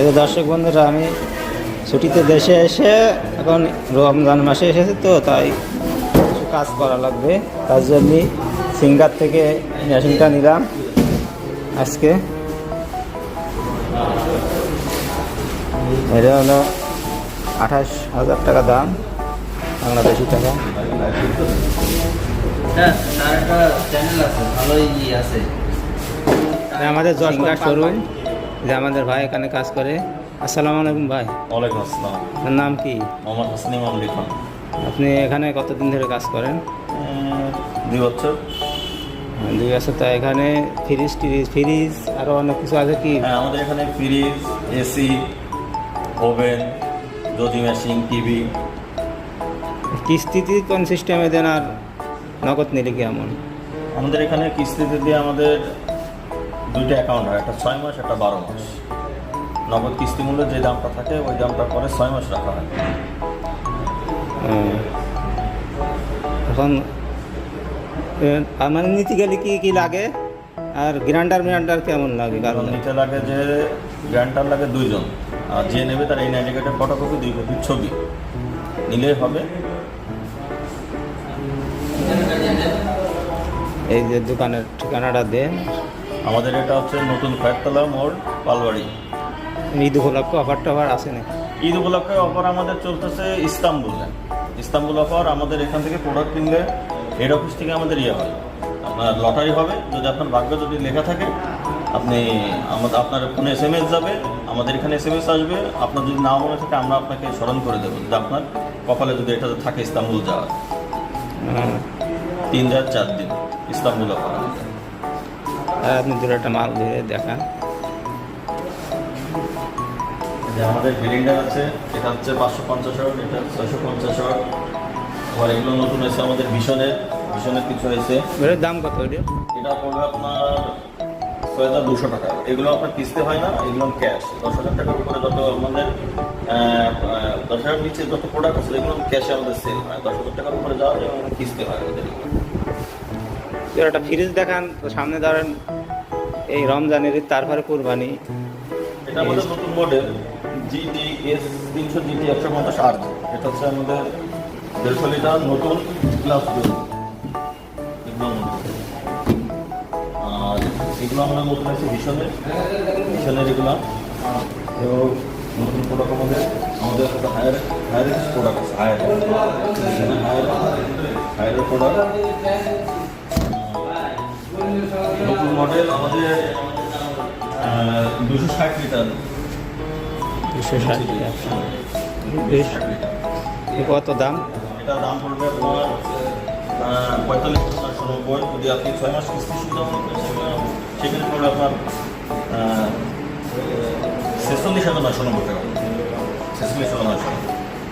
এই দর্শক বন্ধুরা আমি ছুটিতে দেশে এসে এখন রমজান মাসে এসেছে তো তাই কিছু কাজ করা লাগবে। তার জন্য সিঙ্গার থেকে মেশিনটা নিলাম আজকে। এটা হলো আঠাশ হাজার টাকা দাম বাংলাদেশি টাকা। হ্যাঁ আমাদের জসিঙ্গার শোরুম যে আমাদের ভাই এখানে কাজ করে। আসসালামু আলাইকুম ভাই। ওয়ালাইকুম আসসালাম। আপনার নাম কি? মোহাম্মদ হাসনি ইমাম লিখন আপনি এখানে কতদিন ধরে কাজ করেন? দুই বছর। দুই বছর। তো এখানে ফ্রিজ টিরিজ ফ্রিজ আরও অনেক কিছু আছে কি? হ্যাঁ আমাদের এখানে ফ্রিজ এসি ওভেন দধি মেশিন টিভি কিস্তিতে কোন সিস্টেমে দেন আর নগদ নিলে কেমন আমাদের এখানে কিস্তিতে দিয়ে আমাদের দুইটা অ্যাকাউন্ট হয় একটা ছয় মাস একটা বারো মাস। নগদ কিস্তি মূল্য যে দামটা থাকে ওই দামটা পরে ছয় মাস রাখা হয়। এখন আমার নিতে গেলে কি কি লাগে? আর গ্রাইন্ডার মিরান্ডার কেমন লাগে কারণ? নিতে লাগে যে গ্যারান্টার লাগে দুইজন। আর যে নেবে তার এই ইন্ডিকেটের ফটোকপি দুই কপি ছবি। নিলেই হবে। এই যে দোকানের ঠিকানাটা দেন। আমাদের এটা হচ্ছে নতুন খয়েরতলা মোড় পালবাড়ি। ঈদ উপলক্ষে অফার টফার আছে না ঈদ উপলক্ষে অফার আমাদের চলতেছে ইস্তাম্বুলে। ইস্তাম্বুল অফার আমাদের এখান থেকে প্রোডাক্ট কিনলে হেড অফিস থেকে আমাদের ইয়ে হয়। আপনার লটারি হবে। যদি আপনার ভাগ্য যদি লেখা থাকে আপনি আমাদের আপনার ফোনে এস এম এস যাবে আমাদের এখানে এস এম এস আসবে। আপনার যদি না মনে থাকে আমরা আপনাকে স্মরণ করে দেবো যদি আপনার কপালে যদি এটা থাকে ইস্তাম্বুল যাওয়ার। তিন রাত চার দিন ইস্তাম্বুল অফার আর আপনি দূরে একটা মাল ধরে দেখান যে আমাদের সিলিন্ডার আছে এটা হচ্ছে পাঁচশো পঞ্চাশ ওয়াট এটা ছয়শো পঞ্চাশ ওয়াট আবার এগুলো নতুন এসে আমাদের ভীষণের ভীষণের কিছু এসে এটার দাম কত এটা এটা পড়বে আপনার ছয় হাজার দুশো টাকা। এগুলো আপনার কিস্তি হয় না এগুলো ক্যাশ দশ হাজার টাকার উপরে যত আমাদের দশ হাজার নিচে যত প্রোডাক্ট আছে এগুলো ক্যাশে আমাদের সেল হয়। দশ হাজার টাকার উপরে যাওয়া যায় কিস্তি হয় আমাদের একটা ফ্রিজ দেখান তো সামনে ধরেন এই রমজানের তারপরে কুরবানি। এটা আমাদের নতুন মডেল জিটি এস তিনশো জিটি একশো পঞ্চাশ আর এটা হচ্ছে আমাদের দেড়শো লিটার নতুন গ্লাস আর এগুলো আমরা নতুন আছে ভীষণের ভীষণের এগুলো এবং নতুন প্রোডাক্ট আমাদের আমাদের একটা Haier Haier product Haier Haier হায়ারের product নতুন মডেল আমাদের দুশো ষাট লিটার দুশো ষাট লিটার বেশ। কত দাম? এটা দাম পড়বে আপনার পঁয়তাল্লিশ চারশো নব্বই যদি আপনি ছয় মাস কিস্তি সুবিধা সেখানে- পড়বে আপনার ছেচল্লিশ হাজার নয়শো নব্বই টাকা। ছেচল্লিশ হাজার নয়শো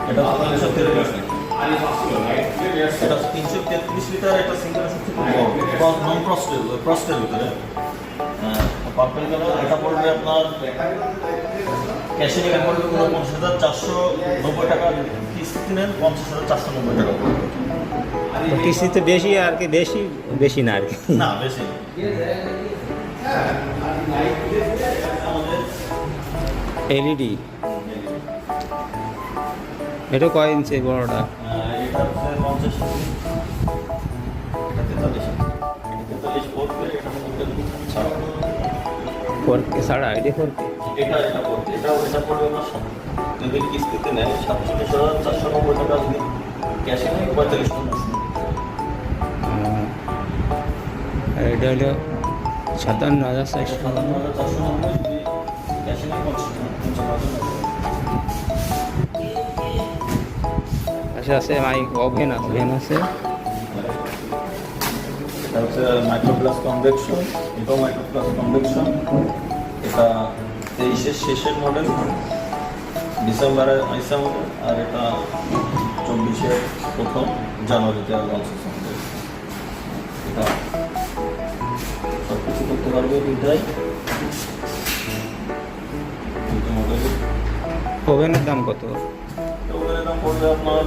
এটা আপনার লিটার এটা তিনশো তেত্রিশ লিটার এটা সিঙ্গেল বড় নন ভিতরে পার্পেল কালার এটা পড়বে আপনার ক্যাশে নিলে পড়বে হাজার চারশো নব্বই টাকা কিস্তি নেন পঞ্চাশ হাজার চারশো নব্বই টাকা পড়বে। কিস্তি বেশি আর কি বেশি বেশি না আর কি। না বেশি এলইডি এটা কয় ইঞ্চি বড়টা? পঞ্চাশ এটা তেতাল্লিশ তেতাল্লিশ এটা ছাড়া ফোর কে ছাড়া আইডি ফোর কে এটা এটা পড়বে এটা এটা পড়বে আপনার যদি কিস্তিতে নেন সাতচল্লিশ হাজার চারশো নব্বই টাকা যদি ক্যাশে নেন পঁয়তাল্লিশ এটা হলো সাতান্ন হাজার চারশো। সাতান্ন হাজার চারশো নব্বই ক্যাশে নেন পঞ্চাশ পঞ্চান্ন হাজার আচ্ছা আছে মাই ওভেন আছে। ওভেন আছে। এটা হচ্ছে মাইক্রোপ্লাস কনভেকশন এটাও মাইক্রোপ্লাস কনভেকশন এটা তেইশের শেষের মডেল ডিসেম্বরে আইসা মডেল আর এটা চব্বিশের প্রথম জানুয়ারিতে লঞ্চ হচ্ছে এটা সব কিছু করতে পারবে দুইটাই। ওভেনের দাম কত? পড়বে আপনার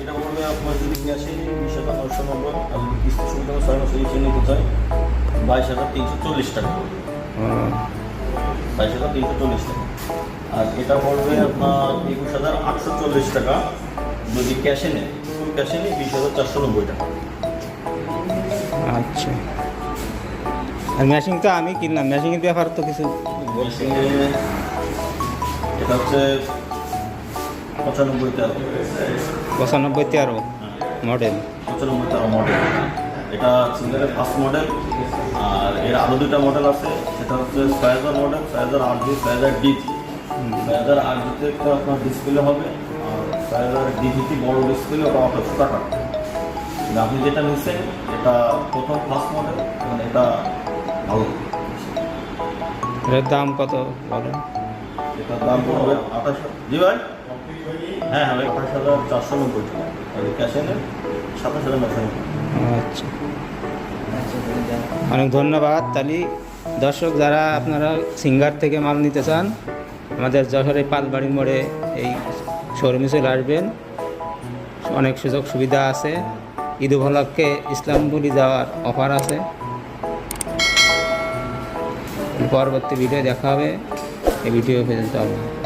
এটা পড়বে আপনার যদি ক্যাশে বিশ হাজার নশো নব্বই আর যদি কিস্তি সুবিধা মাসে নিচে নিতে চাই বাইশ হাজার তিনশো চল্লিশ টাকা। পড়বে বাইশ হাজার তিনশো চল্লিশ টাকা। আর এটা পড়বে আপনার একুশ হাজার আটশো চল্লিশ টাকা। যদি ক্যাশে নেয় ফুল ক্যাশে নেই বিশ হাজার চারশো নব্বই টাকা। আচ্ছা। আর মেশিন তো আমি কিনলাম মেশিনের ব্যাপার তো কিছু এটা হচ্ছে পঁচানব্বই তেরো পঁচানব্বই তেরো মডেল পঁচানব্বই তেরো মডেল এটা সিঙ্গারের ফার্স্ট মডেল আর এর আরও দুটা মডেল আছে। সেটা হচ্ছে ছয় হাজার মডেল ছয় হাজার আট জি ছয় হাজার ডি ছয় হাজার আট জিতে একটা আপনার ডিসপ্লে হবে আর ছয় হাজার ডিভিটি বড় ডিসপ্লে ওটা আঠারোশো টাকা আপনি যেটা নিচ্ছেন এটা প্রথম ফার্স্ট মডেল মানে এটা ভালো। এটার দাম কত বলেন? এটার দাম পড়বে আঠাশ। জি ভাই? হ্যাঁ হ্যাঁ আচ্ছা। অনেক ধন্যবাদ, তালি। দর্শক, যারা আপনারা সিঙ্গার থেকে মাল নিতে চান, আমাদের যশোরে পালবাড়ির মোড়ে এই শোরুমে চলে আসবেন। অনেক সুযোগ সুবিধা আছে। ঈদ উপলক্ষে ইসলামপুরি যাওয়ার অফার আছে। পরবর্তী ভিডিও দেখা হবে। এই ভিডিও পর্যন্ত আল্লাহ